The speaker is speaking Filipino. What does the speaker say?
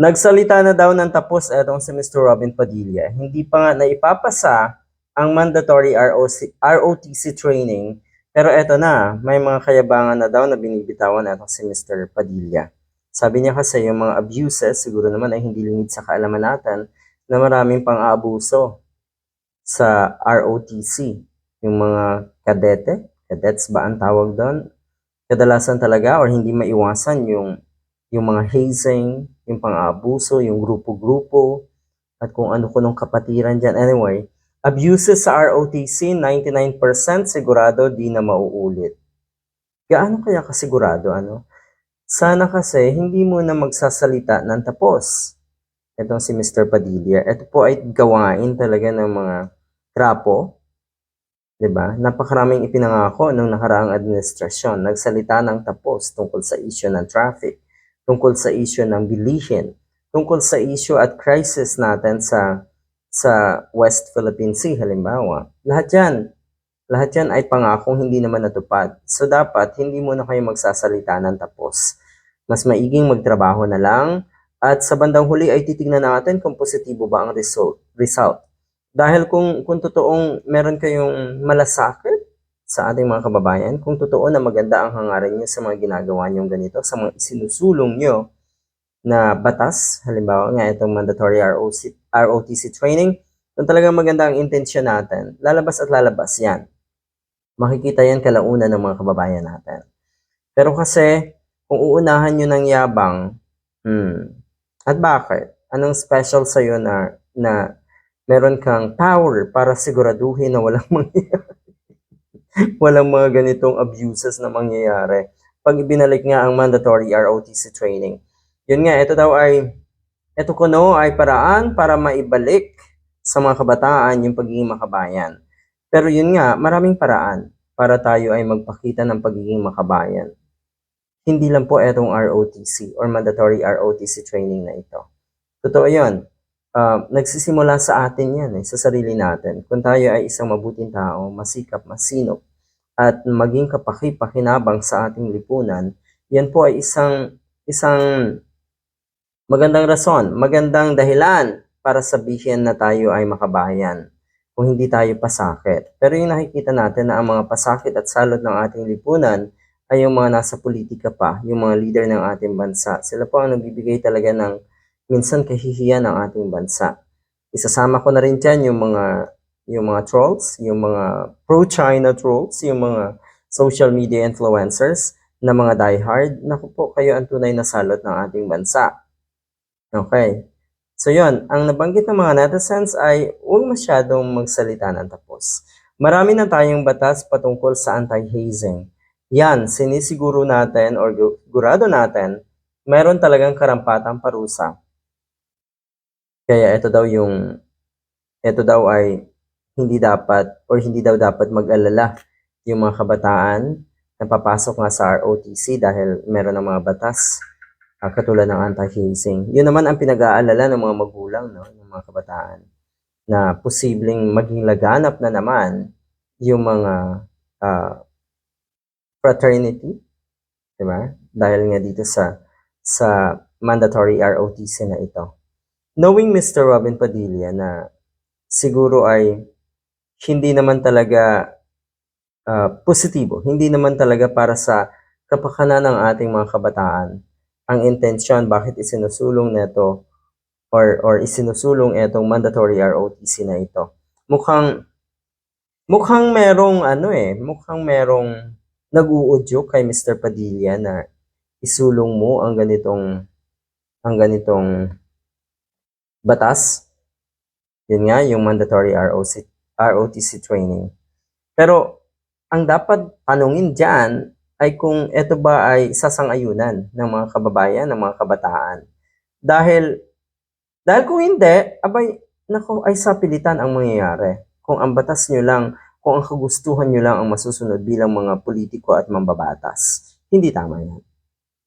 Nagsalita na daw ng tapos etong si Mr. Robin Padilla. Hindi pa nga naipapasa ang mandatory ROC, ROTC training. Pero eto na, may mga kayabangan na daw na binibitawan etong si Mr. Padilla. Sabi niya kasi yung mga abuses, siguro naman ay hindi lingid sa kaalaman natin, na maraming pang-aabuso sa ROTC. Yung mga kadete, cadets ba ang tawag doon? Kadalasan talaga or hindi maiwasan yung yung mga hazing, yung pang-aabuso, yung grupo-grupo, at kung ano kunong kapatiran dyan. Anyway, abuses sa ROTC, 99% sigurado di na mauulit. Gaano kaya kasigurado, ano? Sana kasi hindi mo na magsasalita ng tapos. Itong si Mr. Padilla. Ito po ay gawain talaga ng mga trapo. ba? Napakaraming ipinangako ng nakaraang administrasyon. Nagsalita ng tapos tungkol sa issue ng traffic, tungkol sa issue ng bilihin, tungkol sa issue at crisis natin sa sa West Philippine Sea halimbawa. Lahat 'yan, lahat 'yan ay pangakong hindi naman natupad. So dapat hindi mo na kayo magsasalita ng tapos. Mas maiging magtrabaho na lang at sa bandang huli ay titingnan natin kung positibo ba ang result. result. Dahil kung kung totoong meron kayong malasakit sa ating mga kababayan, kung totoo na maganda ang hangarin niyo sa mga ginagawa niyong ganito, sa mga sinusulong niyo na batas, halimbawa nga itong mandatory ROC, ROTC training, kung talagang maganda ang intensyon natin, lalabas at lalabas yan. Makikita yan kalaunan ng mga kababayan natin. Pero kasi, kung uunahan nyo ng yabang, hmm, at bakit? Anong special sa'yo na, na meron kang power para siguraduhin na walang mangyayari? walang mga ganitong abuses na mangyayari. Pag ibinalik nga ang mandatory ROTC training. Yun nga, ito daw ay, ito kuno ay paraan para maibalik sa mga kabataan yung pagiging makabayan. Pero yun nga, maraming paraan para tayo ay magpakita ng pagiging makabayan. Hindi lang po itong ROTC or mandatory ROTC training na ito. Totoo yun. Uh, nagsisimula sa atin yan, eh, sa sarili natin. Kung tayo ay isang mabuting tao, masikap, masinop, at maging kapaki-pakinabang sa ating lipunan, yan po ay isang isang magandang rason, magandang dahilan para sabihin na tayo ay makabayan kung hindi tayo pasakit. Pero yung nakikita natin na ang mga pasakit at salot ng ating lipunan ay yung mga nasa politika pa, yung mga leader ng ating bansa. Sila po ang nagbibigay talaga ng minsan kahihiyan ng ating bansa. Isasama ko na rin dyan yung mga yung mga trolls, yung mga pro-China trolls, yung mga social media influencers na mga diehard. Naku po, kayo ang tunay na salot ng ating bansa. Okay. So yun, ang nabanggit ng mga netizens ay huwag masyadong magsalita ng tapos. Marami na tayong batas patungkol sa anti-hazing. Yan, sinisiguro natin or gurado natin, meron talagang karampatang parusa. Kaya ito daw yung, ito daw ay hindi dapat or hindi daw dapat mag-alala yung mga kabataan na papasok nga sa ROTC dahil meron ng mga batas uh, katulad ng anti-hazing. Yun naman ang pinag-aalala ng mga magulang, no, ng mga kabataan na posibleng maging laganap na naman yung mga uh, fraternity, di ba? Dahil nga dito sa sa mandatory ROTC na ito. Knowing Mr. Robin Padilla na siguro ay hindi naman talaga uh, positibo, hindi naman talaga para sa kapakanan ng ating mga kabataan. Ang intensyon bakit isinusulong nito or or isinusulong itong mandatory ROTC na ito. Mukhang mukhang merong ano eh, mukhang merong nag-uudyo kay Mr. Padilla na isulong mo ang ganitong ang ganitong batas. Yun nga, yung mandatory ROC, ROTC training. Pero ang dapat tanungin dyan ay kung ito ba ay sasang-ayunan ng mga kababayan, ng mga kabataan. Dahil, dahil kung hindi, abay, nako, ay sapilitan ang mangyayari. Kung ang batas nyo lang, kung ang kagustuhan nyo lang ang masusunod bilang mga politiko at mambabatas. Hindi tama yan.